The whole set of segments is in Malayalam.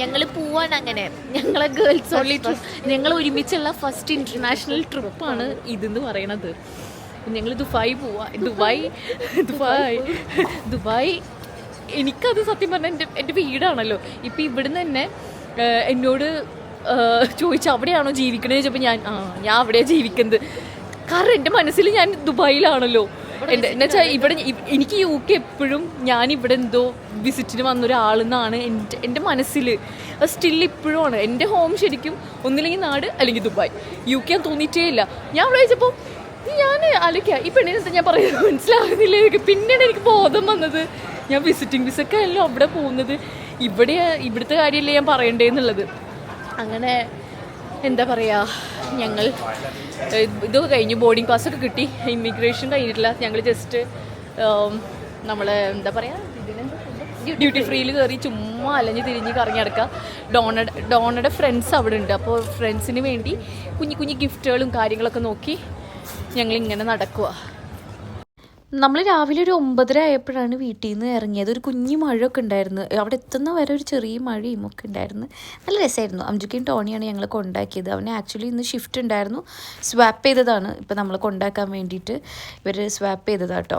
ഞങ്ങൾ പോവാണ് അങ്ങനെ. ഞങ്ങളെ ഗേൾസ് ഓൺലി ഞങ്ങൾ ഒരുമിച്ചുള്ള ഫസ്റ്റ് ഇന്റർനാഷണൽ ട്രിപ്പാണ് ഇതെന്ന് പറയണത്. ഞങ്ങൾ ദുബായ് പോവാ. ദുബായ് ദുബായ് ദുബായ് എനിക്കത് സത്യം പറഞ്ഞാൽ എന്റെ എന്റെ വീടാണല്ലോ. ഇപ്പം ഇവിടുന്ന് തന്നെ എന്നോട് ചോദിച്ചു അവിടെയാണോ ജീവിക്കണമെന്ന് ചോദിച്ചപ്പോൾ ഞാൻ ആ ഞാൻ അവിടെയാണ് ജീവിക്കുന്നത്. കാരണം എന്റെ മനസ്സിൽ ഞാൻ ദുബായിലാണല്ലോ. എന്നുവെച്ചാൽ ഇവിടെ എനിക്ക് യു കെ എപ്പോഴും ഞാൻ ഇവിടെ എന്തോ വിസിറ്റിന് വന്നൊരാളെന്നാണ് എന്റെ എന്റെ മനസ്സിൽ അത് സ്റ്റിൽ ഇപ്പോഴും ആണ്. എന്റെ ഹോം ശരിക്കും ഒന്നില്ലെങ്കിൽ നാട് അല്ലെങ്കിൽ ദുബായ്. യു കെ തോന്നിയിട്ടേ ഇല്ല. ഞാൻ അവിടെ വെച്ചപ്പോൾ ഞാൻ ആലോചിക്കുക ഈ പെണ്ണിനെ ഞാൻ പറയുന്നത്? മനസ്സിലാകുന്നില്ല എനിക്ക്. പിന്നീട് എനിക്ക് ബോധം വന്നത്. ഞാൻ വിസിറ്റിംഗ് വിസൊക്കെ അല്ലോ അവിടെ പോകുന്നത്. ഇവിടെ ഇവിടുത്തെ കാര്യമല്ലേ ഞാൻ പറയണ്ടേന്നുള്ളത് അങ്ങനെ എന്താ പറയുക ഞങ്ങൾ ഇത് ഇതൊക്കെ കഴിഞ്ഞു ബോർഡിംഗ് പാസ്സൊക്കെ കിട്ടി. ഇമിഗ്രേഷൻ കഴിഞ്ഞിട്ടില്ല. ഞങ്ങൾ ജസ്റ്റ് നമ്മൾ എന്താ പറയുക ഡ്യൂട്ടി ഫ്രീയിൽ കയറി ചുമ്മാ അലഞ്ഞ് തിരിഞ്ഞ് കറങ്ങി നടക്കുക ഡോണയുടെ ഡോണയുടെ ഫ്രണ്ട്സ് അവിടെ ഉണ്ട്. അപ്പോൾ ഫ്രണ്ട്സിന് വേണ്ടി കുഞ്ഞു കുഞ്ഞു ഗിഫ്റ്റുകളും കാര്യങ്ങളൊക്കെ നോക്കി ഞങ്ങളിങ്ങനെ നടക്കുക നമ്മൾ രാവിലെ ഒരു ഒമ്പതര ആയപ്പോഴാണ് വീട്ടിൽ നിന്ന് ഇറങ്ങിയത്. ഒരു കുഞ്ഞു മഴയൊക്കെ ഉണ്ടായിരുന്നു. അവിടെ എത്തുന്ന വരെ ഒരു ചെറിയ മഴയും ഒക്കെ ഉണ്ടായിരുന്നു. നല്ല രസമായിരുന്നു. അംജുക്കയും ടോണിയാണ് ഞങ്ങൾ കൊണ്ടാക്കിയത്. അവന് ആക്ച്വലി ഇന്ന് ഷിഫ്റ്റ് ഉണ്ടായിരുന്നു. സ്വാപ്പ് ചെയ്തതാണ്. ഇപ്പം നമ്മൾ കൊണ്ടാക്കാൻ വേണ്ടിയിട്ട് ഇവർ സ്വാപ്പ് ചെയ്തതാണ് കേട്ടോ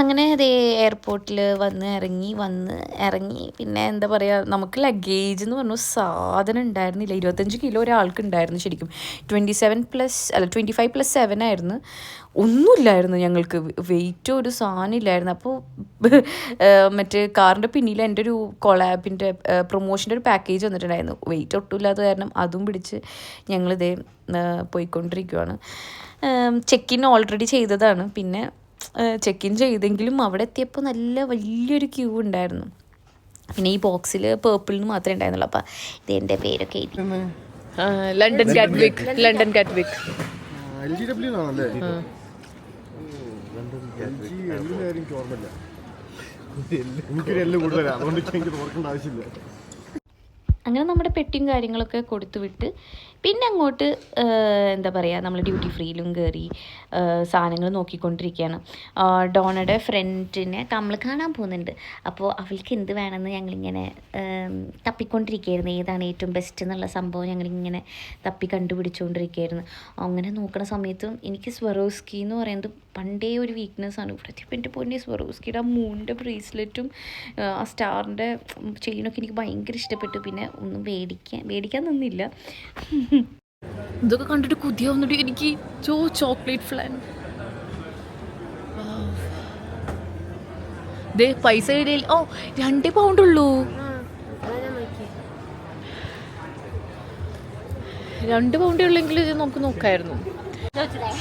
അങ്ങനെ അതേ എയർപോർട്ടിൽ വന്ന് ഇറങ്ങി വന്ന് ഇറങ്ങി. പിന്നെ എന്താ പറയുക നമുക്ക് ലഗേജ് എന്ന് പറഞ്ഞ സാധനം ഉണ്ടായിരുന്നില്ല. ഇരുപത്തഞ്ച് കിലോ ഒരാൾക്ക് ഉണ്ടായിരുന്നു ശരിക്കും. ട്വന്റി സെവൻ പ്ലസ് അല്ല ട്വന്റി ഫൈവ് പ്ലസ് സെവൻ ആയിരുന്നു. ഒന്നുമില്ലായിരുന്നു ഞങ്ങൾക്ക്. വെയിറ്റ് ഒരു സാധനം ഇല്ലായിരുന്നു. അപ്പോൾ മറ്റേ കാറിന്റെ പിന്നിൽ എന്റെ ഒരു കൊളാബിന്റെ പ്രൊമോഷന്റെ ഒരു പാക്കേജ് വന്നിട്ടുണ്ടായിരുന്നു. വെയിറ്റ് ഒട്ടുമില്ലാത്ത കാരണം അതും പിടിച്ച് ഞങ്ങളിതേ പോയിക്കൊണ്ടിരിക്കുവാണ്. ചെക്ക് ഇൻ ഓൾറെഡി ചെയ്തതാണ്. പിന്നെ ചെക്ക് ഇൻ ചെയ്തെങ്കിലും അവിടെ എത്തിയപ്പോൾ നല്ല വലിയൊരു ക്യൂ ഉണ്ടായിരുന്നു. പിന്നെ ഈ ബോക്സിൽ പേർപ്പിളിന് മാത്രമേ ഉണ്ടായിരുന്നുള്ളൂ. അപ്പം ഇത് എന്റെ പേരൊക്കെ എഴുതി. London Gatwick London Gatwick L G W ആണല്ലേ എൽ ജി എല്ലിന്റെ കാര്യം എനിക്ക് ഓർമ്മയില്ല. എനിക്കൊരു എല്ല് കൂടുതലാണ് അതുകൊണ്ട് എനിക്ക് ഓർക്കേണ്ട ആവശ്യമില്ല. അങ്ങനെ നമ്മുടെ പെട്ടിയും കാര്യങ്ങളൊക്കെ കൊടുത്തു വിട്ട് പിന്നെ അങ്ങോട്ട് എന്താ പറയുക നമ്മൾ ഡ്യൂട്ടി ഫ്രീയിലും കയറി സാധനങ്ങൾ നോക്കിക്കൊണ്ടിരിക്കുകയാണ് ഡോണയുടെ ഫ്രണ്ടിനെ നമ്മൾ കാണാൻ പോകുന്നുണ്ട്. അപ്പോൾ അവൾക്ക് എന്ത് വേണമെന്ന് ഞങ്ങളിങ്ങനെ തപ്പിക്കൊണ്ടിരിക്കുകയായിരുന്നു ഏതാണ് ഏറ്റവും ബെസ്റ്റ് എന്നുള്ള സംഭവം ഞങ്ങളിങ്ങനെ തപ്പി കണ്ടുപിടിച്ചുകൊണ്ടിരിക്കുകയായിരുന്നു അങ്ങനെ നോക്കുന്ന സമയത്തും എനിക്ക് സ്വറോസ്കി എന്ന് പറയുന്നത് പണ്ടേ ഒരു വീക്ക്നെസ് ആണ്. ഇവിടെ എന്റെ പൊന്നെ സ്വറോസ്കിയുടെ ആ മൂണിന്റെ ബ്രേസ്ലെറ്റും ആ സ്റ്റാറിന്റെ ചെയിനൊക്കെ എനിക്ക് ഭയങ്കര ഇഷ്ടപ്പെട്ടു. പിന്നെ ഒന്നും മേടിക്കാൻ വേടിക്കാൻ നിന്നില്ല. ഇതൊക്കെ കണ്ടിട്ട് കുതിയ വന്നിട്ട് എനിക്ക്. ചോ ചോക്ലേറ്റ് ഫ്ലാൻ ദേ പൈസ ഇടയിൽ ഓ രണ്ട് പൗണ്ട് ഉള്ളൂ. രണ്ട് പൗണ്ടേ ഉള്ളെങ്കിൽ ഇത് നമുക്ക് നോക്കായിരുന്നു. No today.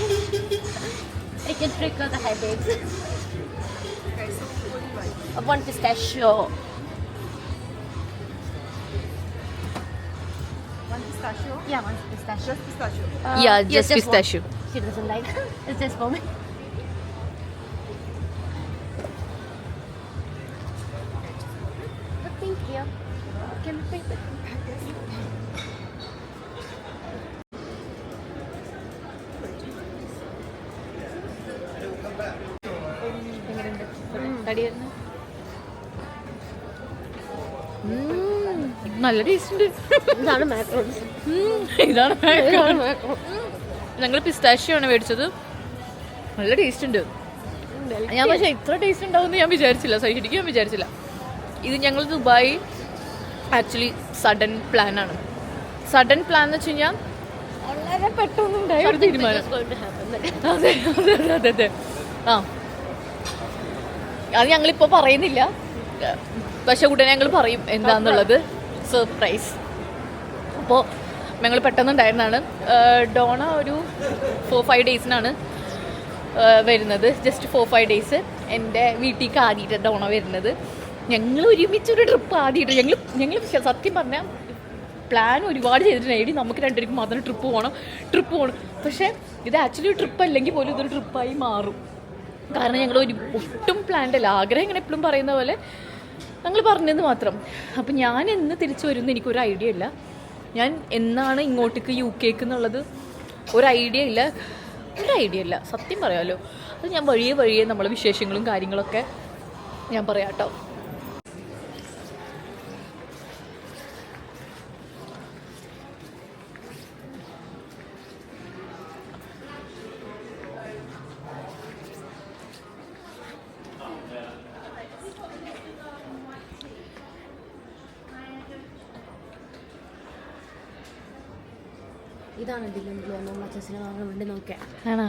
Pistachio? Yeah, one pistachio. Just pistachio. Uh, Yeah, yes, just one. pistachio. She doesn't like it's just for me. But thank you. Can we take the നല്ല ടേസ്റ്റ് ഉണ്ട്. ഇതാണ് മാക്രോൺസ് ഉം, ഇതാണ് ഞങ്ങൾ പിസ്താഷ്യാണ് മേടിച്ചത്. നല്ല ടേസ്റ്റ് ഉണ്ട്. ഞാൻ പക്ഷേ ഇത്ര ടേസ്റ്റ് ഉണ്ടാവും ഞാൻ വിചാരിച്ചില്ല. ശരിക്കും ഞാൻ വിചാരിച്ചില്ല. ഇത് ഞങ്ങൾ ദുബായി ആക്ച്വലി സഡൻ പ്ലാൻ ആണ്. സഡൻ പ്ലാൻ എന്ന് വെച്ച് കഴിഞ്ഞാൽ വളരെ പെട്ടെന്നുണ്ടായ ഒരു തീരുമാനം going to happen. അതെ അതെ അതെ അതെ അതെ ആ. അത് ഞങ്ങളിപ്പോൾ പറയുന്നില്ല. പക്ഷെ ഉടനെ ഞങ്ങൾ പറയും എന്താന്നുള്ളത്. സർപ്രൈസ്. അപ്പോൾ ഞങ്ങൾ പെട്ടെന്നുണ്ടായിരുന്നതാണ്. ഡോണ ഒരു ഫോർ ഫൈവ് ഡേയ്സിനാണ് വരുന്നത്. ജസ്റ്റ് ഫോർ ഫൈവ് ഡേയ്സ് എന്റെ വീട്ടിലേക്ക് ആദ്യമായിട്ട് ഡോണ വരുന്നത്. ഞങ്ങൾ ഒരുമിച്ചൊരു ട്രിപ്പ് ആദ്യമായിട്ട്. ഞങ്ങൾ ഞങ്ങൾ സത്യം പറഞ്ഞാൽ പ്ലാൻ ഒരുപാട് ചെയ്തിട്ടുണ്ടായി നമുക്ക് രണ്ടുപേർക്കും മാത്രം ട്രിപ്പ് പോകണം ട്രിപ്പ് പോകണം പക്ഷേ ഇത് ആക്ച്വലി ട്രിപ്പ് അല്ലെങ്കിൽ പോലും ഇതൊരു ട്രിപ്പായി മാറും. കാരണം ഞങ്ങൾ ഒരു ഒട്ടും പ്ലാൻഡ് അല്ല. ആഗ്രഹം ഇങ്ങനെ എപ്പോഴും പറയുന്ന പോലെ ഞങ്ങൾ പറഞ്ഞത് മാത്രം. അപ്പം ഞാൻ എന്ന് തിരിച്ചു വരുമെന്ന് എനിക്കൊരു ഐഡിയ ഇല്ല. ഞാൻ എന്നാണ് ഇങ്ങോട്ടേക്ക് യു കെക്ക് എന്നുള്ളത്? ഒരു ഐഡിയ ഇല്ല. ഒരു ഐഡിയ ഇല്ല. സത്യം പറയാമല്ലോ അത് ഞാൻ വഴിയെ വഴിയെ നമ്മളെ വിശേഷങ്ങളും കാര്യങ്ങളൊക്കെ ഞാൻ പറയാം കേട്ടോ നമ്മൾ അച്ഛനെ വാങ്ങാൻ വേണ്ടി നോക്കിയാ. ആണോ?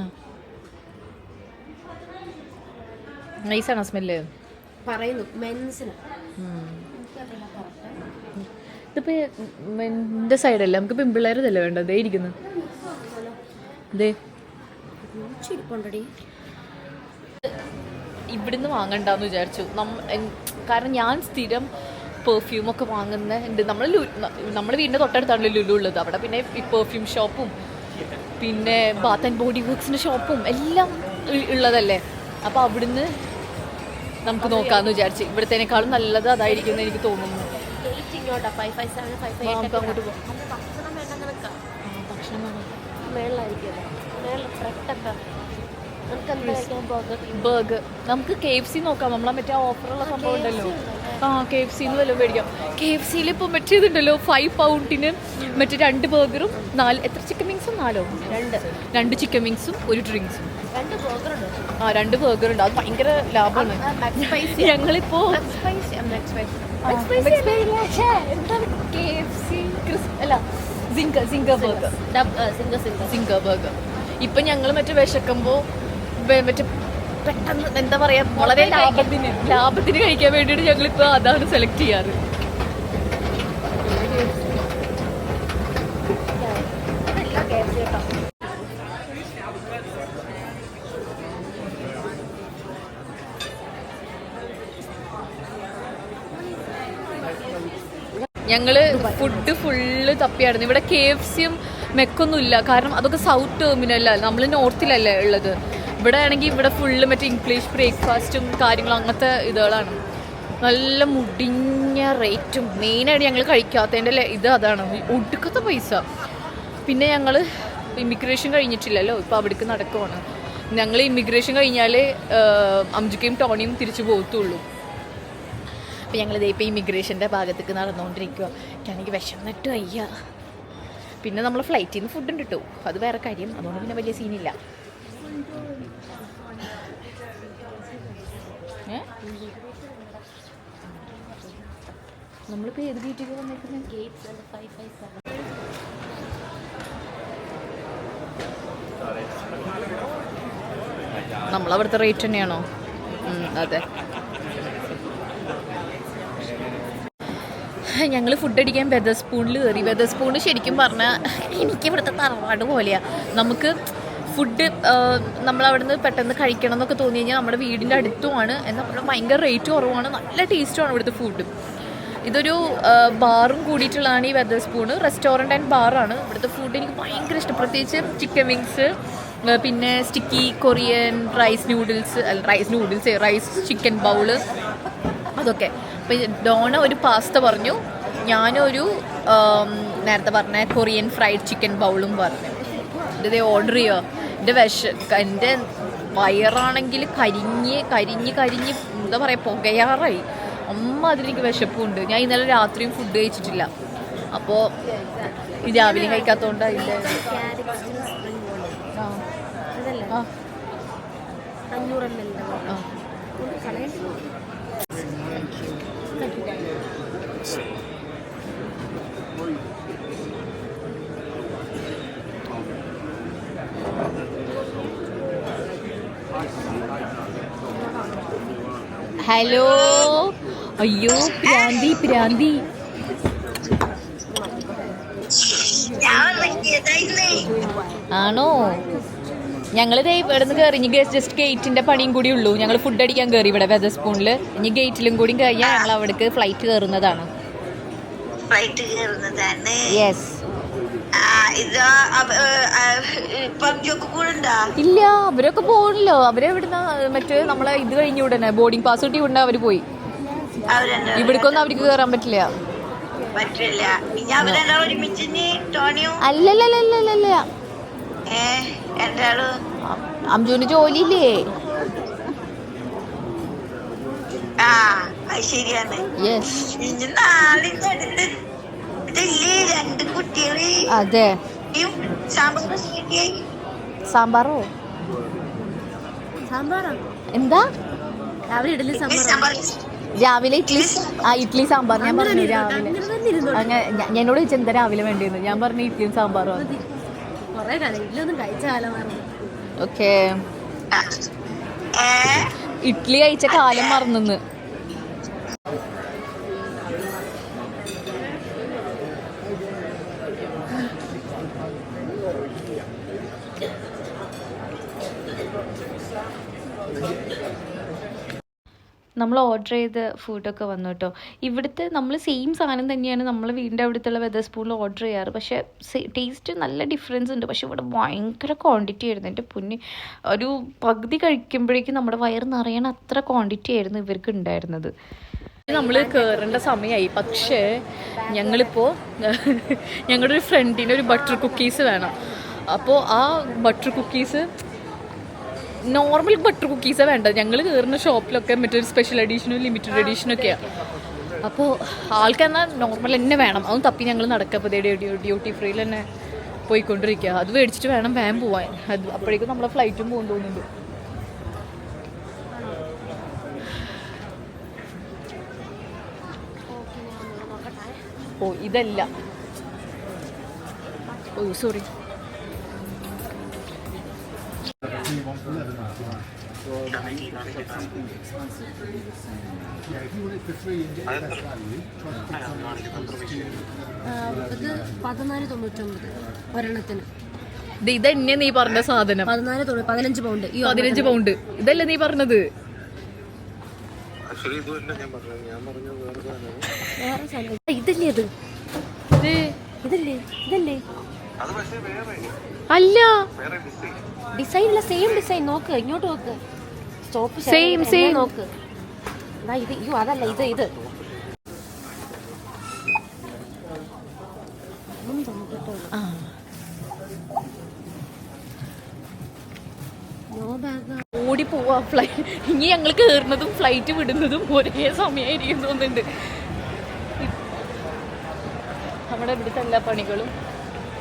നൈസാണോ സ്മെല്ല് പറയുന്നു മെൻസിന്. ഇതിപ്പോ എന്റെ സൈഡല്ല നമുക്ക് പെൺപിള്ളേരതല്ലേ വേണ്ട ദേ ഇരിക്കുന്നു. ദേ. ഇവിടുന്ന് വാങ്ങണ്ടെന്ന് വിചാരിച്ചു. നമ്മ കാരണം ഞാൻ സ്ഥിരം പെർഫ്യൂം ഒക്കെ വാങ്ങുന്ന ഉണ്ട് നമ്മൾ വീടിന്റെ തൊട്ടടുത്താണ് ലുലു ഉള്ളത്. അവിടെ പിന്നെ ഈ പെർഫ്യൂം ഷോപ്പും പിന്നെ ബാത്ത് ആൻഡ് ബോഡി വർക്ക്സിന്റെ ഷോപ്പും എല്ലാം ഉള്ളതല്ലേ? അപ്പോൾ അവിടുന്ന് നമുക്ക് നോക്കാമെന്ന് വിചാരിച്ചു. ഇവിടത്തേനേക്കാളും നല്ലത് അതായിരിക്കും എന്ന് എനിക്ക് തോന്നുന്നു. അങ്ങോട്ട് ബർഗർ നമുക്ക് കെ എഫ് സി നോക്കാം. നമ്മളെ മറ്റേ ഓഫറുള്ള സംഭവം ഉണ്ടല്ലോ. ആ കെ എഫ് സിന്ന് വല്ലതും മേടിക്കാം. കെ എഫ് സിയിൽ ഇപ്പോൾ മറ്റേതുണ്ടല്ലോ ഫൈവ് പൗണ്ടിന് മറ്റേ രണ്ട് ബർഗറും നാല് എത്ര ചിക്കൻ വിങ്സും നാലോ? രണ്ട്. രണ്ട് ചിക്കൻ വിങ്സും ഒരു ഡ്രിങ്ക്സും ആ രണ്ട് ബർഗർ ഉണ്ട്. അത് ഭയങ്കര ലാഭമാണ്. ഞങ്ങളിപ്പോ അല്ല? Zinger zinger burger zinger zinger burger ഇപ്പൊ ഞങ്ങൾ മറ്റേ വിശക്കുമ്പോ മറ്റേ പെട്ടെന്ന് എന്താ പറയാ വളരെ ലാഭത്തിന്. ലാഭത്തിന് കഴിക്കാൻ വേണ്ടിയിട്ട് ഞങ്ങളിപ്പോ അതാണ് സെലക്ട് ചെയ്യാറ്. ഞങ്ങൾ ഫുഡ് ഫുള്ള് തപ്പിയായിരുന്നു. ഇവിടെ കെ എഫ് സിയും മെക്കൊന്നും ഇല്ല കാരണം അതൊക്കെ സൗത്ത് ടെർമിനലല്ല നമ്മൾ നോർത്തിലല്ലേ ഉള്ളത്. ഇവിടെ ആണെങ്കിൽ ഇവിടെ ഫുള്ള് മറ്റേ ഇംഗ്ലീഷ് ബ്രേക്ക്ഫാസ്റ്റും കാര്യങ്ങളും അങ്ങനത്തെ ഇതുകളാണ്. നല്ല മുടിഞ്ഞ റേറ്റും മെയിനായിട്ട് ഞങ്ങൾ കഴിക്കാത്തതിന്റെ ഇത് അതാണ്. ഒടുക്കത്തെ പൈസ. പിന്നെ ഞങ്ങൾ ഇമിഗ്രേഷൻ കഴിഞ്ഞിട്ടില്ലല്ലോ ഇപ്പോൾ അവിടേക്ക് നടക്കുവാണ്. ഞങ്ങൾ ഇമിഗ്രേഷൻ കഴിഞ്ഞാൽ അംജുക്കയും ടോണിയും തിരിച്ചു പോകത്തുള്ളൂ അപ്പോൾ ഞങ്ങൾ ഇതേ ഇപ്പോൾ ഇമിഗ്രേഷന്റെ ഭാഗത്തേക്ക് നടന്നുകൊണ്ടിരിക്കുക എനിക്ക് വിശന്നിട്ട് അയ്യ പിന്നെ നമ്മൾ ഫ്ലൈറ്റിൽ നിന്ന് ഉണ്ട് കേട്ടോ അത് വേറെ കാര്യം. അതുകൊണ്ട് പിന്നെ വലിയ സീനില്ല നമ്മളിപ്പോൾ ഏത് ഗേറ്റിൽ വന്നേക്കുന്നത് ഗേറ്റ്സ് ഫൈവ് ഫൈവ് സെവൻ. നമ്മളവിടുത്തെ റേറ്റ് തന്നെയാണോ? അതെ. ഞങ്ങൾ ഫുഡ് അടിക്കാൻ വെതർ സ്പൂണിൽ കയറി. വെതർ സ്പൂണ് ശരിക്കും പറഞ്ഞാൽ എനിക്ക് ഇവിടുത്തെ തറവാട് പോലെയാണ് നമുക്ക് ഫുഡ് നമ്മളവിടുന്ന് പെട്ടെന്ന് കഴിക്കണം എന്നൊക്കെ തോന്നി കഴിഞ്ഞാൽ നമ്മുടെ വീടിന്റെ അടുത്തുമാണ് എന്നാൽ ഭയങ്കര റേറ്റ് കുറവാണ്. നല്ല ടേസ്റ്റുമാണ് ഇവിടുത്തെ ഫുഡ് ഇതൊരു ബാറും കൂടിയിട്ടുള്ളതാണ് ഈ വെദർ സ്പൂണ്. റെസ്റ്റോറന്റ് ആൻഡ് ബാറാണ് ഇവിടുത്തെ ഫുഡ് എനിക്ക് ഭയങ്കര ഇഷ്ടം. പ്രത്യേകിച്ച് ചിക്കൻ വിങ്സ് പിന്നെ സ്റ്റിക്കി കൊറിയൻ റൈസ് നൂഡിൽസ് അല്ല rice noodles rice chicken bowl അതൊക്കെ. അപ്പം ഡോണ ഒരു പാസ്ത പറഞ്ഞു. ഞാനൊരു നേരത്തെ പറഞ്ഞ കൊറിയൻ ഫ്രൈഡ് ചിക്കൻ ബൗളും പറഞ്ഞു. ഇത് ഓർഡർ ചെയ്യുക എന്റെ വിഷ എന്റെ വയറാണെങ്കിൽ കരിഞ്ഞ് കരിഞ്ഞ് കരിഞ്ഞ് എന്താ പറയുക പുകയാറായി. അമ്മ അതിലെനിക്ക് വിശപ്പുണ്ട്. ഞാൻ ഇന്നലെ രാത്രിയും ഫുഡ് കഴിച്ചിട്ടില്ല. അപ്പോൾ രാവിലെ കഴിക്കാത്തതുകൊണ്ട് അതിന്റെ ഹലോ? അയ്യോ പ്രാന്തി പ്രാന്തി. ആണോ? ഞങ്ങൾ ദേ ഇവിടെ നിന്ന് കയറി ഇനി ജസ്റ്റ് ഗേറ്റിന്റെ പണിയും കൂടി ഉള്ളൂ. ഞങ്ങൾ ഫുഡ് അടിക്കാൻ കയറി ഇവിടെ വെതർ സ്പൂണിൽ ഇനി ഗേറ്റിലും കൂടി കഴിഞ്ഞാൽ ഞങ്ങൾ അവിടേക്ക് ഫ്ലൈറ്റ് കയറുന്നതാണ് ഫ്ലൈറ്റ് കയറുന്നതാണ് യെസ് ഇല്ല അവരൊക്കെ പോകണല്ലോ അവരെ ഇവിടുന്ന് മറ്റേ നമ്മളെ ഇത് കഴിഞ്ഞു ഉടനെ ബോർഡിംഗ് പാസ് കിട്ടി ഉടനെ അവർ പോയി. ഇവിടേക്കൊന്നും അവർക്ക് കയറാൻ പറ്റില്ല. പറ്റില്ല. രണ്ടാളും അംജുവിന് ജോലിയില്ലേ? ശരിയാണ്. രണ്ട് കുട്ടികൾ? അതെ. സാമ്പാറോ? സാമ്പാറോ? എന്താ? രാവിലെ ഇഡലി സാമ്പാർ രാവിലെ ഇഡ്ഡലി ആ ഇഡ്ലി സാമ്പാർ ഞാൻ പറഞ്ഞു രാവിലെ. അങ്ങനെ എന്നോട് ചോദിച്ചാൽ എന്താ രാവിലെ വേണ്ടിയിരുന്നു ഞാൻ പറഞ്ഞു ഇഡ്ലിയും സാമ്പാറും മറന്നു ഓക്കെ. ഇഡ്ഡലി കഴിച്ച കാലം മറന്നെന്ന്. നമ്മൾ ഓർഡർ ചെയ്ത ഫുഡൊക്കെ വന്നു കേട്ടോ ഇവിടുത്തെ നമ്മൾ സെയിം സാധനം തന്നെയാണ് നമ്മൾ വീടിന്റെ അവിടുത്തെ വെതർ സ്പൂണിൽ ഓർഡർ ചെയ്യാറ്. പക്ഷേ ടേസ്റ്റ് നല്ല ഡിഫറൻസ് ഉണ്ട്. പക്ഷേ ഇവിടെ ഭയങ്കര ക്വാണ്ടിറ്റി ആയിരുന്നു. എന്റെ പുന്നി ഒരു പകുതി കഴിക്കുമ്പോഴേക്കും നമ്മുടെ വയറ് നിറയണ അത്ര ക്വാണ്ടിറ്റി ആയിരുന്നു ഇവർക്ക് ഉണ്ടായിരുന്നത്. നമ്മൾ കയറേണ്ട സമയമായി പക്ഷേ ഞങ്ങളിപ്പോൾ ഞങ്ങളുടെ ഒരു ഫ്രണ്ടിന് ഒരു ബട്ടർ കുക്കീസ് വേണം. അപ്പോൾ ആ ബട്ടർ കുക്കീസ് നോർമൽ ബട്ടർ കുക്കീസാണ് വേണ്ടത്. ഞങ്ങൾ കയറുന്ന ഷോപ്പിലൊക്കെ മറ്റൊരു സ്പെഷ്യൽ എഡീഷനും ലിമിറ്റഡ് എഡീഷനും ഒക്കെയാണ് അപ്പോൾ ആൾക്കെന്നാൽ നോർമൽ തന്നെ വേണം. അതും തപ്പി ഞങ്ങൾ നടക്കുക. അപ്പോൾ ഡ്യൂട്ടി ഫ്രീയിൽ തന്നെ പോയിക്കൊണ്ടിരിക്കുക. അത് മേടിച്ചിട്ട് വേണം വേഗം പോവാൻ. അത് അപ്പോഴേക്കും നമ്മളെ ഫ്ലൈറ്റും പോകും തോന്നുന്നുണ്ട്. ഓ ഇതല്ല. ഓ സോറി ഇത് പതിനാല് തൊണ്ണൂറ്റൊമ്പത് ഒരെണ്ണത്തിന് ദേ, ഇതന്നെ നീ പറഞ്ഞ സാധനം. പതിനാല് തൊണ്ണൂ പതിനഞ്ച് പൗണ്ട് ഈ പതിനഞ്ച് പൗണ്ട് ഇതല്ലേ നീ പറഞ്ഞത്? വേറെ സാധനം. ഇതല്ലേ അത്? ഇതല്ലേ? ഇതല്ലേ? അല്ല. ഡിസൈൻ ഇല്ല സെയിം ഡിസൈൻ നോക്ക് ഇങ്ങോട്ട് നോക്ക്. സ്റ്റോപ്പ് സെയിം സെയിം നോക്ക്. ഇത് അയ്യോ അതല്ല ഇത് ഇത്. ഓടി പോവാ ഫ്ലൈറ്റ് ഇനി ഞങ്ങൾ കയറുന്നതും ഫ്ലൈറ്റ് വിടുന്നതും ഒരേ സമയമായിരിക്കും തോന്നുന്നുണ്ട്. നമ്മുടെ ഇവിടുത്തെ എല്ലാ പണികളും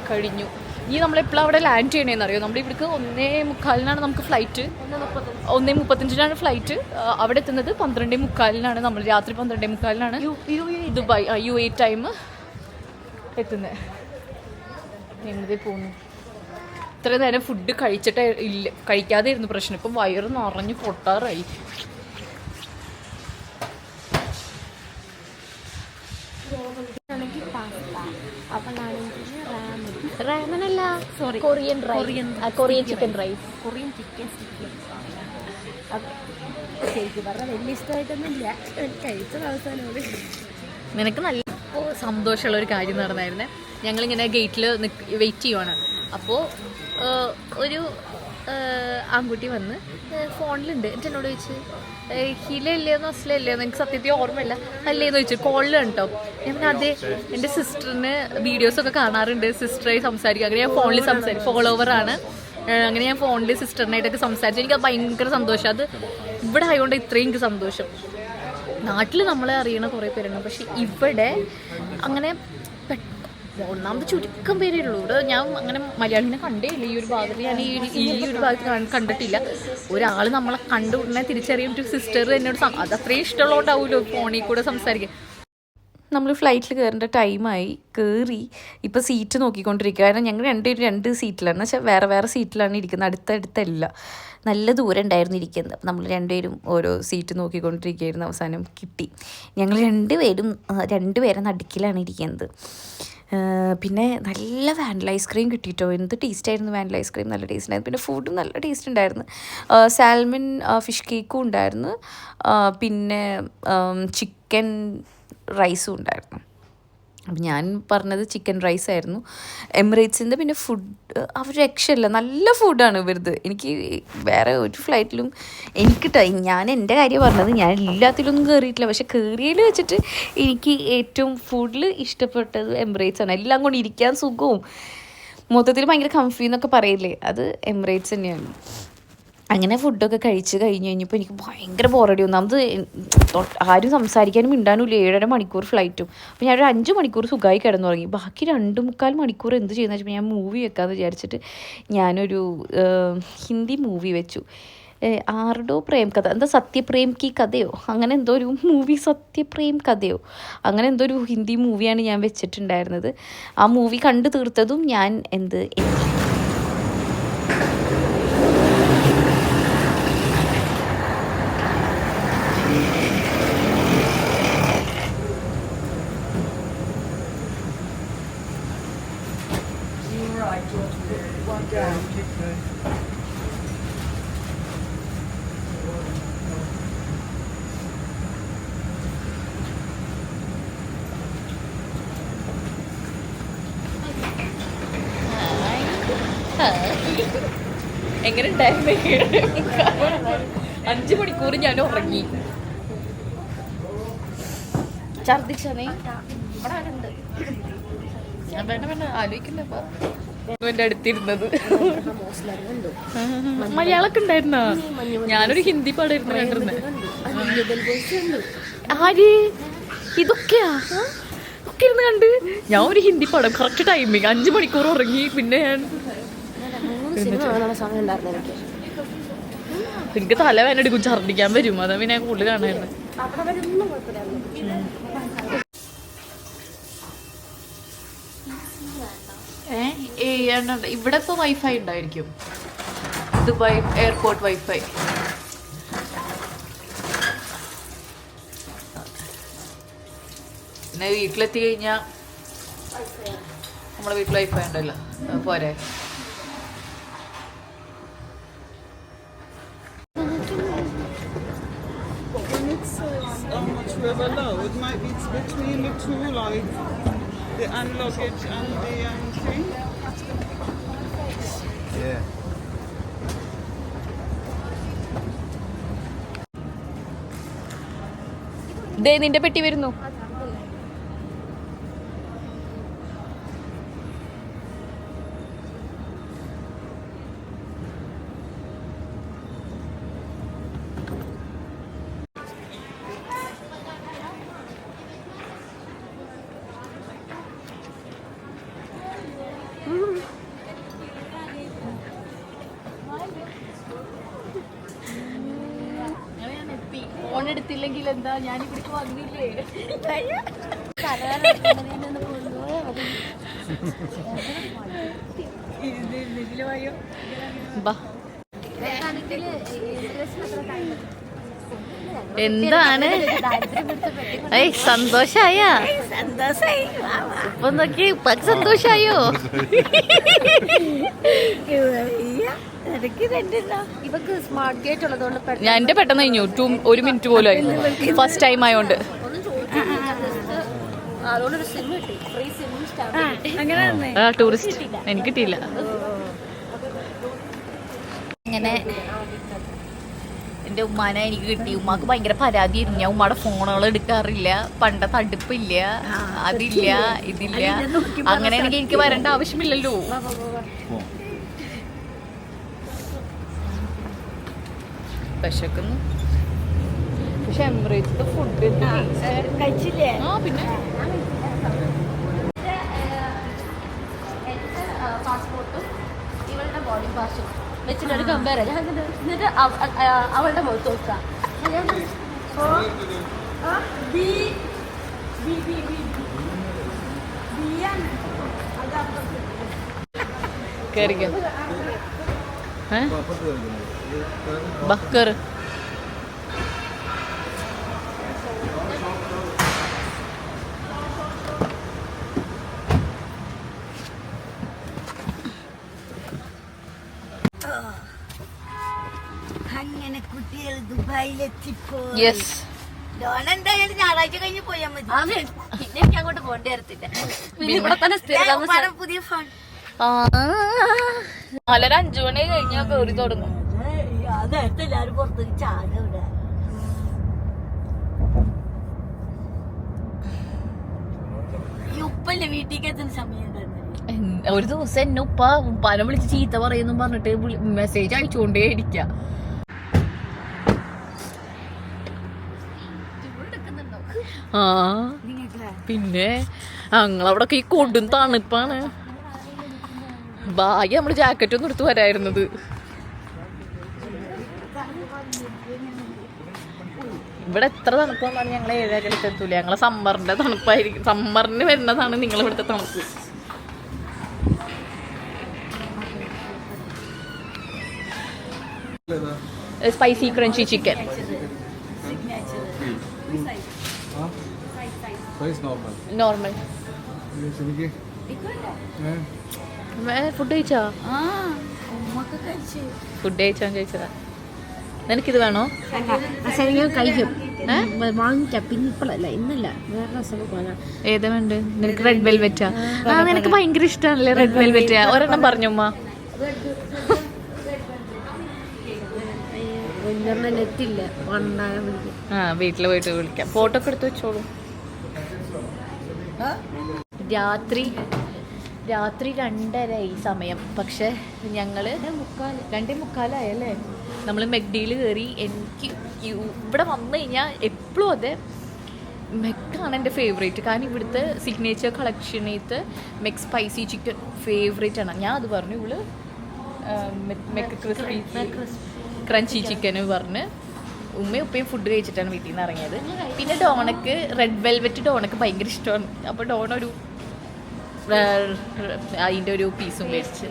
കഴിഞ്ഞു. ഇനി നമ്മളെപ്പോഴും അവിടെ ലാൻഡ് ചെയ്യണേന്ന് അറിയോ? നമ്മൾ ഇവിടേക്ക് ഒന്നേ മുക്കാലിനാണ് നമുക്ക് ഫ്ലൈറ്റ് ഒന്നേ മുപ്പത്തഞ്ചിനാണ് ഫ്ലൈറ്റ് അവിടെ എത്തുന്നത് പന്ത്രണ്ടേ മുക്കാലിനാണ്. നമ്മൾ രാത്രി പന്ത്രണ്ടേ മുക്കാലിനാണ് ദുബായ് യു എ ടൈം എത്തുന്നത് എങ്ങനെ പോകുന്നു ഇത്ര നേരം ഫുഡ് കഴിച്ചിട്ട് ഇല്ല കഴിക്കാതെ ഇരുന്നു പ്രശ്നം. ഇപ്പം വയറ് നിറഞ്ഞ് പൊട്ടാറായി ആണെങ്കിൽ പാസ്ത അവളാണെങ്കിൽ റാമനല്ല sorry Korean Korean Korean chicken rice Korean chicken ശരിക്കും പറഞ്ഞാൽ വലിയ ഇഷ്ടമായിട്ടൊന്നുമില്ല. കഴിച്ചത് അവസാനമാണ്. നിനക്ക് നല്ല സന്തോഷമുള്ള ഒരു കാര്യം നടന്നായിരുന്നേ. ഞങ്ങളിങ്ങനെ ഗേറ്റിൽ വെയിറ്റ് ചെയ്യുവാണ്. അപ്പോൾ ഒരു ആൺകുട്ടി വന്ന് ഫോണിലുണ്ട്. എന്നിട്ട് എന്നോട് ചോദിച്ചു? ഹിലല്ലേന്നോ അസ്ലല്ലേന്നോ എനിക്ക് സത്യത്തിൽ ഓർമ്മയില്ല. അല്ലേന്ന് ചോദിച്ചു കോളിൽ കേട്ടോ ഞാൻ അതെ എന്റെ സിസ്റ്ററിന് വീഡിയോസൊക്കെ കാണാറുണ്ട്. സിസ്റ്ററായി സംസാരിക്കും. അങ്ങനെ ഞാൻ ഫോണിൽ സംസാരിക്കും. ഫോളോവറാണ്. അങ്ങനെ ഞാൻ ഫോണിൽ സിസ്റ്ററിനായിട്ടൊക്കെ സംസാരിച്ചു. എനിക്ക് ഭയങ്കര സന്തോഷം. അത് ഇവിടെ ആയതുകൊണ്ട് ഇത്രയും എനിക്ക് സന്തോഷം. നാട്ടിൽ നമ്മളെ അറിയണ കുറേ പേരുണ്ട്. പക്ഷെ ഇവിടെ അങ്ങനെ ഒന്നാമത് ചുരുക്കം പേരേ ഉള്ളൂ. ഇവിടെ ഞാൻ അങ്ങനെ മലയാളിനെ കണ്ടേയില്ല. ഈ ഒരു ഭാഗത്ത് ഞാൻ ഈ ഈ ഒരു ഭാഗത്ത് കണ്ടിട്ടില്ല. ഒരാൾ നമ്മളെ കണ്ടു ഉടനെ തിരിച്ചറിയും. ഒരു സിസ്റ്റർ എന്നോട് അത് അത്രയും ഇഷ്ടമുള്ളതുകൊണ്ടാവുമല്ലോ ഫോണിൽ കൂടെ സംസാരിക്കാൻ. നമ്മൾ ഫ്ലൈറ്റിൽ കയറേണ്ട ടൈമായി കയറി ഇപ്പോൾ സീറ്റ് നോക്കിക്കൊണ്ടിരിക്കുക. കാരണം ഞങ്ങൾ രണ്ട് രണ്ട് സീറ്റിലാണ് വെച്ചാൽ വേറെ വേറെ സീറ്റിലാണ് ഇരിക്കുന്നത്. അടുത്തടുത്തല്ല. നല്ല ദൂരം ഉണ്ടായിരുന്നു ഇരിക്കുന്നത്. അപ്പം നമ്മൾ രണ്ടുപേരും ഓരോ സീറ്റ് നോക്കിക്കൊണ്ടിരിക്കുകയായിരുന്നു. അവസാനം കിട്ടി. ഞങ്ങൾ രണ്ടുപേരും രണ്ടുപേരെ നടുക്കിലാണ് ഇരിക്കുന്നത്. പിന്നെ നല്ല വാനില ഐസ്ക്രീം കിട്ടിയിട്ടോ എന്ത് ടേസ്റ്റ് ആയിരുന്നു വാനില ഐസ്ക്രീം നല്ല ടേസ്റ്റ് ഉണ്ടായിരുന്നു. പിന്നെ ഫുഡും നല്ല ടേസ്റ്റ് ഉണ്ടായിരുന്നു. സാൽമൺ ഫിഷ് കേക്കും ഉണ്ടായിരുന്നു. പിന്നെ ചിക്കൻ റൈസും ഉണ്ടായിരുന്നു. ഞാൻ പറഞ്ഞത് ചിക്കൻ റൈസ് ആയിരുന്നു. എമിറേറ്റ്സിന്റെ പിന്നെ ഫുഡ് അവർ രക്ഷയില്ല. നല്ല ഫുഡാണ് ഇവരുത്. എനിക്ക് വേറെ ഒരു ഫ്ലൈറ്റിലും എനിക്ക് ഞാൻ എന്റെ കാര്യം പറഞ്ഞത് ഞാൻ എല്ലാത്തിലൊന്നും കയറിയിട്ടില്ല പക്ഷെ കയറിയതിൽ വെച്ചിട്ട് എനിക്ക് ഏറ്റവും ഫുഡിൽ ഇഷ്ടപ്പെട്ടത് എമിറേറ്റ്സ് ആണ്. എല്ലാം കൊണ്ട് ഇരിക്കാൻ സുഖവും. മൊത്തത്തിൽ ഭയങ്കര കംഫി എന്നൊക്കെ പറയില്ലേ? അത് എമിറേറ്റ്സ് തന്നെയാണ്. അങ്ങനെ ഫുഡൊക്കെ കഴിച്ച് കഴിഞ്ഞ് കഴിഞ്ഞപ്പോൾ എനിക്ക് ഭയങ്കര ബോറടി. ഒന്നാമത് ആരും സംസാരിക്കാനും മിണ്ടാനുമില്ല. ഏഴര മണിക്കൂർ ഫ്ലൈറ്റും അപ്പോൾ ഞാനൊരു അഞ്ച് മണിക്കൂർ സുഖമായി കിടന്നു തുടങ്ങി ബാക്കി രണ്ട് മുക്കാൽ മണിക്കൂർ എന്ത് ചെയ്യുന്ന വെച്ചപ്പോൾ ഞാൻ മൂവി വെക്കാമെന്ന് വിചാരിച്ചിട്ട് ഞാനൊരു ഹിന്ദി മൂവി വെച്ചു. ആർഡോ പ്രേം കഥ. എന്താ സത്യപ്രേം കി കഥയോ? അങ്ങനെ എന്തോ ഒരു മൂവി സത്യപ്രേം കഥയോ? അങ്ങനെ എന്തോ ഒരു ഹിന്ദി മൂവിയാണ് ഞാൻ വെച്ചിട്ടുണ്ടായിരുന്നത്. ആ മൂവി കണ്ടു തീർത്തതും ഞാൻ എന്ത് എങ്ങനെ ഉണ്ടായിരുന്നു അഞ്ചു മണിക്കൂർ ഞാൻ ഉറങ്ങി ആരുണ്ട് വേണ്ട വേണ്ട എന്റെ അടുത്തിരുന്നത്. ഉണ്ടായിരുന്ന? ഞാനൊരു ഹിന്ദി പാടായിരുന്നു കണ്ടിരുന്നത് ആര്? ഇതൊക്കെയാ? ഒക്കെ ഇരുന്ന് കണ്ട്. ഞാൻ ഒരു ഹിന്ദി പടം. കറക്റ്റ് ടൈമിങ് അഞ്ചു മണിക്കൂർ ഉറങ്ങി. പിന്നെ ഞാൻ മൂന്ന് സിനിമ കാണാനുള്ള സമയം ഉണ്ടായിരുന്നു എനിക്ക് തല വേനടിക്കും ഛർദിക്കാൻ വരും. അതാ പിന്നെ കൂടുതൽ കാണായിരുന്നു ഇവിടെ ഇപ്പോൾ വൈഫൈ ഉണ്ടായിരിക്കും. ദുബായ് എയർപോർട്ട് വൈഫൈ പിന്നെ വീട്ടിലെത്തി കഴിഞ്ഞാ നമ്മുടെ വീട്ടിൽ വൈഫൈ ഉണ്ടല്ലോ. പോരെ. Much we have allowed? It might be between the two, like the unluggage and the um, thing. Yeah. ദേ നിന്റെ പെട്ടി വരുന്നു എന്താണ്? ഏയ് സന്തോഷായ? ഇപ്പൊ നോക്കി പക്ക് സന്തോഷായോ? ഇവക്ക് സ്മാർട്ട് ഗേറ്റ് ഉള്ളതുകൊണ്ട് പെട്ടെന്ന് ഞാൻ എന്റെ പെട്ടെന്ന് കഴിഞ്ഞു. ടു ഒരു മിനിറ്റ് പോലും ഫസ്റ്റ് ടൈം ആയോണ്ട്. ആ ടൂറിസ്റ്റ് എനിക്ക് കിട്ടിയില്ല. ഇങ്ങനെ എന്റെ ഉമ്മാനെ എനിക്ക് കിട്ടി. ഉമ്മാക്ക് ഭയങ്കര പരാതിയായിരുന്നു. ഞാൻ ഉമ്മയുടെ ഫോണുകൾ എടുക്കാറില്ല. പണ്ടത്തെ അടുപ്പില്ല. അതില്ല ഇതില്ല. അങ്ങനെ എനിക്ക് എനിക്ക് വരേണ്ട ആവശ്യമില്ലല്ലോ. വിശക്കുന്നു. പക്ഷെ എമിറേറ്റ്സിന്റെ ഫുഡ് കഴിച്ചില്ലേ? ആ പിന്നെ. ഇവളുടെ ബോഡി പാസും വെച്ചിട്ട് ഒരു കമ്പയർ ഞാൻ എന്നിട്ട് അവളുടെ മുഖത്ത് നോക്കാം. കയറിക്കോ ഏ? ബക്കർ യെസ് ലോൺ എന്തായാലും ഞായറാഴ്ച കഴിഞ്ഞ് പോയാൽ മതി. പിന്നെ എനിക്ക് അങ്ങോട്ട് പോകേണ്ടി വരത്തില്ല. പിന്നെ ഇവിടെ തന്നെ സ്ഥിരം ഞാൻ താമസം. ഉമ്മാടെ പുതിയ ഫോൺ നാലര അഞ്ചു മണി കഴിഞ്ഞാ കയറി തുടങ്ങും. നേരത്തെ എല്ലാരും പുറത്തേക്ക് ചാടും ഇവിടെ. ഈ ഉപ്പല്ലേ വീട്ടിലേക്ക് എത്തുന്ന സമയം ഒരു ദിവസം എന്നെ ഉപ്പ ഉപ്പാനെ വിളിച്ച് ചീത്ത പറയുന്നു പറഞ്ഞിട്ട് മെസ്സേജ് അയച്ചുകൊണ്ടേ ഇരിക്ക. ആ. പിന്നെ ഞങ്ങളവിടൊക്കെ ഈ കൊടും തണുപ്പാണ്. ഭാഗ്യ നമ്മൾ ജാക്കറ്റ് ഒന്നും എടുത്ത് വരായിരുന്നത്. ഇവിടെ എത്ര തണുപ്പാണെന്നാണ് ഞങ്ങൾ ഏഴാക്കടുത്ത് എത്തൂല ഞങ്ങളെ സമ്മറിന്റെ തണുപ്പായിരിക്കും. സമ്മറിന് വരുന്നതാണ് നിങ്ങൾ ഇവിടുത്തെ തണുപ്പ്. Spicy crunchy chicken Normal. Normal എനിക്ക് ഫുഡ് കഴിച്ചോ? ഫുഡ് കഴിച്ചോ. ചോദിച്ചതാ. നിനക്കിത് വേണോ? ഞാൻ കഴിക്കും വാങ്ങിക്കാം. പിന്നെ ഇപ്പോഴല്ല ഇന്നല്ല. വേറെ നിനക്ക് റെഡ് വെൽവെറ്റാ ആ. നിനക്ക് ഭയങ്കര ഇഷ്ടമാണല്ലേ റെഡ് വെൽവെറ്റ് ഒരെണ്ണം പറഞ്ഞു ഉമ്മ. ആ വീട്ടിൽ പോയിട്ട് വിളിക്കാം. ഫോട്ടോ ഒക്കെ എടുത്ത് വെച്ചോളൂ. രാത്രി രാത്രി രണ്ടര ഈ സമയം. പക്ഷെ ഞങ്ങൾ രണ്ടേ മുക്കാലായല്ലേ? നമ്മൾ മെഗ്ഡിയിൽ കയറി എനിക്ക് ഇവിടെ വന്നു കഴിഞ്ഞാൽ എപ്പോഴും അതെ മെക്കാണ് എന്റെ ഫേവറേറ്റ് കാരണം ഇവിടുത്തെ സിഗ്നേച്ചർ കളക്ഷനേത്ത് മെക് സ്പൈസി ചിക്കൻ ഫേവറേറ്റ് ആണ്. ഞാൻ അത് പറഞ്ഞു ഇവൾ മെക്ക് ക്രിസ്പി ക്രഞ്ചി ചിക്കന് പറഞ്ഞ്. ഉമ്മയും ഉപ്പയും ഫുഡ് കഴിച്ചിട്ടാണ് വീട്ടിൽ നിന്ന് ഇറങ്ങിയത്. പിന്നെ ഡോണക്ക് റെഡ് വെൽവെറ്റ് ഡോണക്ക് ഭയങ്കര ഇഷ്ടമാണ്. അപ്പോൾ ഡോൺ ഒരു അതിന്റെ ഒരു പീസും മേടിച്ച്.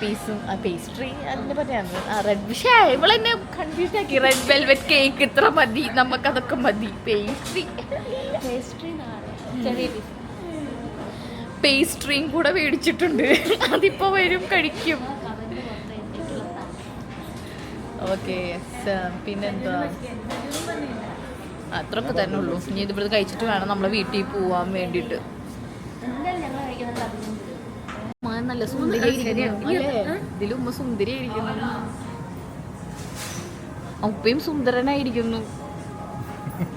പീസും ആ പേസ്ട്രി അതിനെ പറ്റിയാണ് ആ റെഡ് പക്ഷേ ഇവളെന്നെ കൺഫ്യൂഷൻ ആക്കി. റെഡ് വെൽവെറ്റ് കേക്ക് ഇത്ര മതി നമുക്കതൊക്കെ മതി. പേസ്ട്രി പേസ്ട്രി പേസ്ട്രിയും കൂടെ മേടിച്ചിട്ടുണ്ട്. അതിപ്പോൾ വരും കഴിക്കും. ഓക്കെ പിന്നെന്താ? അത്രയൊക്കെ തന്നെ ഉള്ളൂ. ഇനി ഇത് ഇവിടുന്ന് കഴിച്ചിട്ട് വേണം നമ്മളെ വീട്ടിൽ പോവാൻ വേണ്ടിയിട്ട്. ഉമ്മ നല്ല സുന്ദരിയായിരിക്കുന്നു അല്ലേ? ഇതിൽ ഉമ്മ സുന്ദരിയായിരിക്കുന്നു ഉപ്പയും സുന്ദരനായിരിക്കുന്നു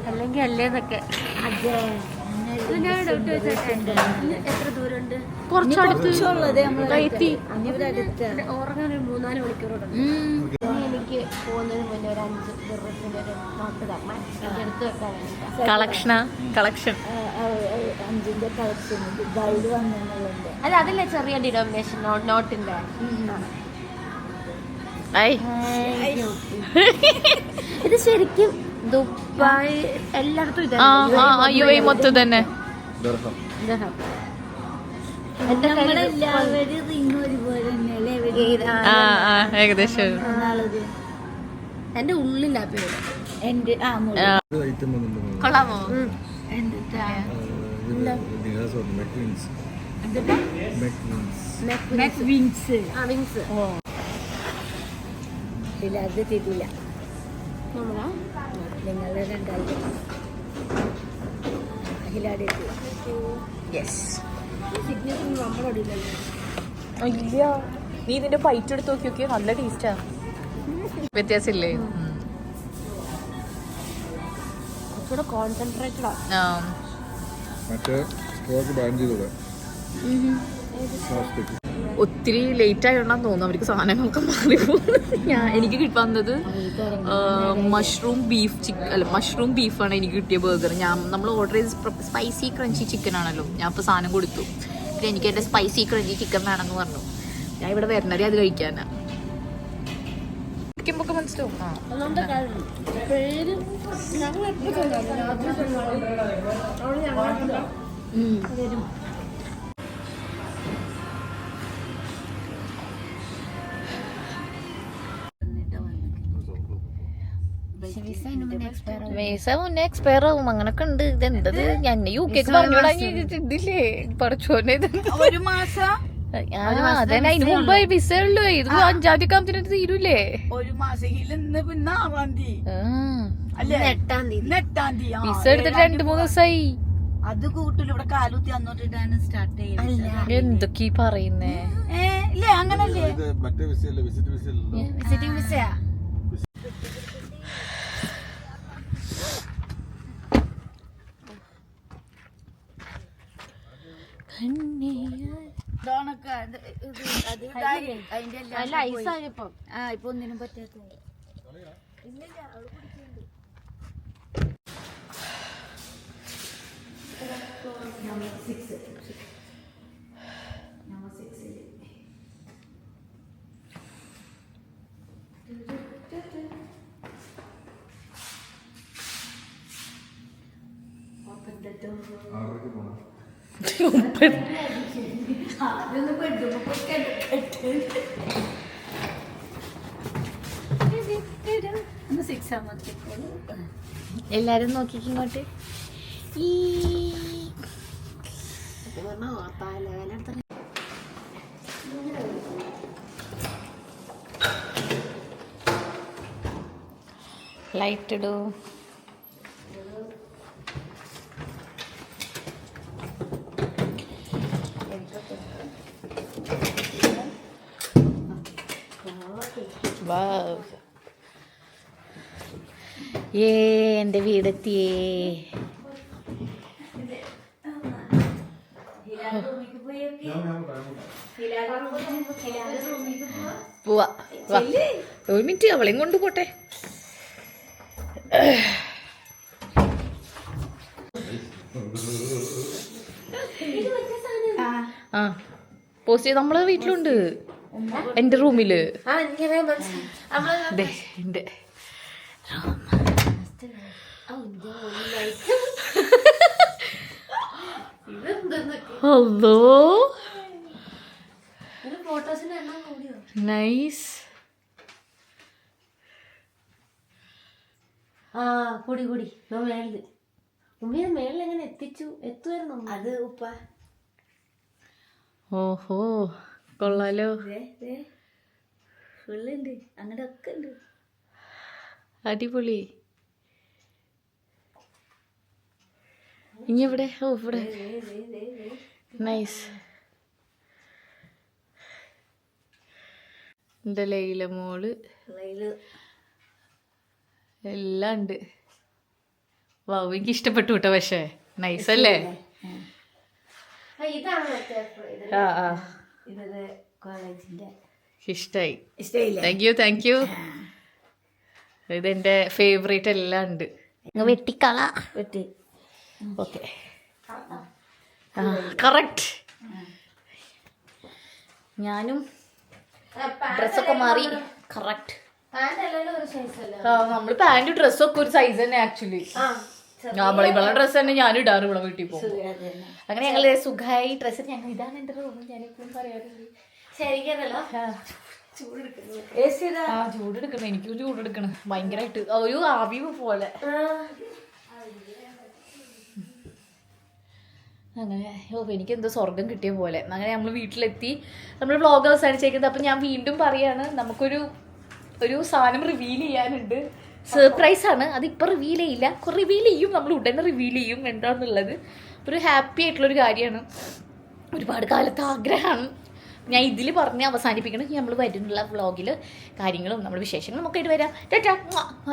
അല്ലെങ്കിൽ അല്ലേന്നൊക്കെ അതെ. വെക്കാൻ കളക്ഷൻ അഞ്ചിന്റെ കളക്ഷൻ ഗൈഡ് വന്നുണ്ട് ചെറിയ ഡിനോമിനേഷൻ നോട്ടിന്റെ ഇത് ശരിക്കും ദുബായ് എല്ലായിടത്തും ആ ആ യു എ മൊത്തം തന്നെ ദർഹം. എന്റെ ആ ആ ഏകദേശം. എന്റെ ഉള്ളിലാ പേര്. എന്റെ ആ ആ, കൊള്ളാമോ? മെക്വിൻസ് മെക്വിൻസ് വിങ്സ് ആ വിങ്സ് ഇല്ല അത് തരില്ല നമ്മളാ നിങ്ങളുടെ രണ്ടായിരം. അഖിലാടെ യെസ് സിഗ്നേച്ചർ നമ്മളോട് ഇല്ലല്ലോ ഇല്ല. നീ ഇതിന്റെ ഫൈറ്റ് എടുത്ത് നോക്കി നോക്കിയാ. നല്ല ടേസ്റ്റാ വ്യത്യാസമില്ലേ? കുറച്ചുകൂടെ കോൺസെൻട്രേറ്റഡ് ആ. മറ്റേ സ്ട്രോക്ക് ബാൻ പ്ലാസ്റ്റിക് ഒത്തിരി ലേറ്റ് ആയോണ്ടാന്ന് തോന്നുന്നു. അവർക്ക് സാധനങ്ങളൊക്കെ മാറി ഞാൻ എനിക്ക് കിട്ടുന്നത് മഷ്റൂം ബീഫ് ചിക്കൻ അല്ല മഷ്റൂം ബീഫാണ് എനിക്ക് കിട്ടിയ ബർഗർ ഞാൻ നമ്മൾ ഓർഡർ ചെയ്ത് സ്പൈസി ക്രഞ്ചി ചിക്കൻ ആണല്ലോ. ഞാൻ ഇപ്പോൾ സാധനം കൊടുത്തു. പിന്നെ എനിക്ക് എന്റെ സ്പൈസി ക്രഞ്ചി ചിക്കൻ വേണമെന്ന് പറഞ്ഞു. ഞാൻ ഇവിടെ വരണവരെ അത് കഴിക്കാനാ. മനസ്സിലാവും. ആ. വീസ മുന്നേ എക്സ്പയർ ആവും അങ്ങനൊക്കെ ഉണ്ട്. ഇത് എന്തത്? ഞാൻ യു കെക്ക് പറഞ്ഞോടാ ഇതില്ലേ പറച്ചോനെ ഒരു മാസം? ആ അതന്നെ അതിന് മുമ്പ് വിസ ഉള്ളൂ. ഇത് അഞ്ചാം തീയതി ആകുമ്പത്തിന് തീരൂലേ? ഒരു മാസം ഇന്ന് പിന്നെ ആറാം തീയതി. എട്ടാം തീയതി. എട്ടാം തീയതി. വിസ എടുത്തിട്ട് രണ്ട് മൂന്ന് ദിവസമായി അത് കൂട്ടിൽ ഇവിടെ കാലൂത്തി അന്നോട്ടിട്ടാണ് സ്റ്റാർട്ട് ചെയ്യുന്നത് എന്തൊക്കെ പറയുന്നേ? ഇല്ലേ? അങ്ങനല്ലേ? ഇത് മറ്റേ വിസയല്ലേ വിസിറ്റ് വിസയല്ലോ വിസിറ്റിംഗ് വിസയാ ഇതാണൊക്കെ ഇത് ഇത് അത് ഇതായി. അതിന്റെ എല്ലാം അല്ല ഐസായപ്പം ആ ഇപ്പൊ ഒന്നിനും പറ്റാത്ത ആറരയ്ക്ക് പോകണം ഒന്ന് എല്ലാരും നോക്കിക്ക് ലൈറ്റ് ഇടൂ. വാവ്. ഏ എന്റെ വീടെത്തിയേ. പോവാ. ഒരു മിനിറ്റ് അവളെയും കൊണ്ട് പോട്ടെ. ആ. പോസ്റ്റ് ചെയ്ത് നമ്മളെ വീട്ടിലുണ്ട്. എന്റെ റൂമിൽ. ആ എനിക്കറിയാൻ മനസ്സിലായി നമ്മൾ ദേ, എന്റെ ഹലോ കൂടിയോ? നൈസ് ആ കൂടി കൂടി. മേളിൽ. ഉമ്മി അത് മേളിൽ എങ്ങനെ എത്തിച്ചു? എത്തുമായിരുന്നു അത് ഉപ്പ. ഓഹോ കൊള്ളാലോ. ഫുള്ളുണ്ട്. അങ്ങനെ ഒക്കെ ഉണ്ട്. അടിപൊളി. ഇനി ഇവിടെ ഓ ഇവിടെ. നൈസ് എന്റെ ലൈല മോൾ. എല്ലാം ഉണ്ട്. വാ എനിക്ക് ഇഷ്ടപ്പെട്ടു കേട്ടോ പക്ഷേ. നൈസ് അല്ലേ? ആ, ആ ഇഷ്ടായി. താങ്ക് യു താങ്ക് യു ഇതെന്റെ ഫേവറേറ്റ് എല്ലാം ഉണ്ട്. വെട്ടിക്കള. വെട്ടി. ഓക്കെ. കറക്റ്റ് ഞാനും ഡ്രസ്സൊക്കെ മാറി. കറക്റ്റ് നമ്മൾ പാന്റ് ഡ്രസ്സൊക്കെ ഒരു സൈസ് തന്നെ ആക്ച്വലി നമ്മളെ ഇവളെ ഡ്രസ്സ് തന്നെ ഞാൻ ഇടാറ് ഇവിടെ വീട്ടിൽ പോകും അങ്ങനെ ഞങ്ങൾ സുഖമായി ഡ്രസ്സ് ഞങ്ങൾ ഇതാണ് എന്റെ റൂം ഞാനിപ്പോഴും പറയാറുണ്ട്. ശരിക്കതല്ലോ. ആ. ചൂടെടുക്കണം എനിക്കും ചൂടെടുക്കണം ഭയങ്കരമായിട്ട് ഒരു ആവി പോലെ. അങ്ങനെ ഓ എനിക്ക് എന്തോ സ്വർഗം കിട്ടിയ പോലെ. അങ്ങനെ നമ്മൾ വീട്ടിലെത്തി. നമ്മൾ വ്ളോഗ് അവസാനിച്ചേക്കുന്നത്. അപ്പം ഞാൻ വീണ്ടും പറയാണ് നമുക്കൊരു ഒരു സാധനം റിവീൽ ചെയ്യാനുണ്ട്. സർപ്രൈസ് ആണ്. അതിപ്പോൾ റിവീൽ ചെയ്യില്ല. റിവീൽ ചെയ്യും. നമ്മൾ ഉടനെ റിവീൽ ചെയ്യും എന്താണെന്നുള്ളത് ഒരു ഹാപ്പി ആയിട്ടുള്ളൊരു കാര്യമാണ്. ഒരുപാട് കാലത്തെ ആഗ്രഹമാണ്. ഞാൻ ഇതിൽ പറഞ്ഞ് അവസാനിപ്പിക്കണം. നമ്മൾ വരുന്നുള്ള വ്ളോഗിൽ കാര്യങ്ങളും നമ്മുടെ വിശേഷങ്ങളും ഒക്കെ ആയിട്ട് വരാം. ടാറ്റാ.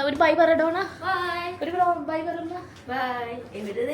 ഒരു ബൈ പറയണോണ ബൈ ഒരു ബൈ പറയുന്ന ബൈ എന്നിട്ട്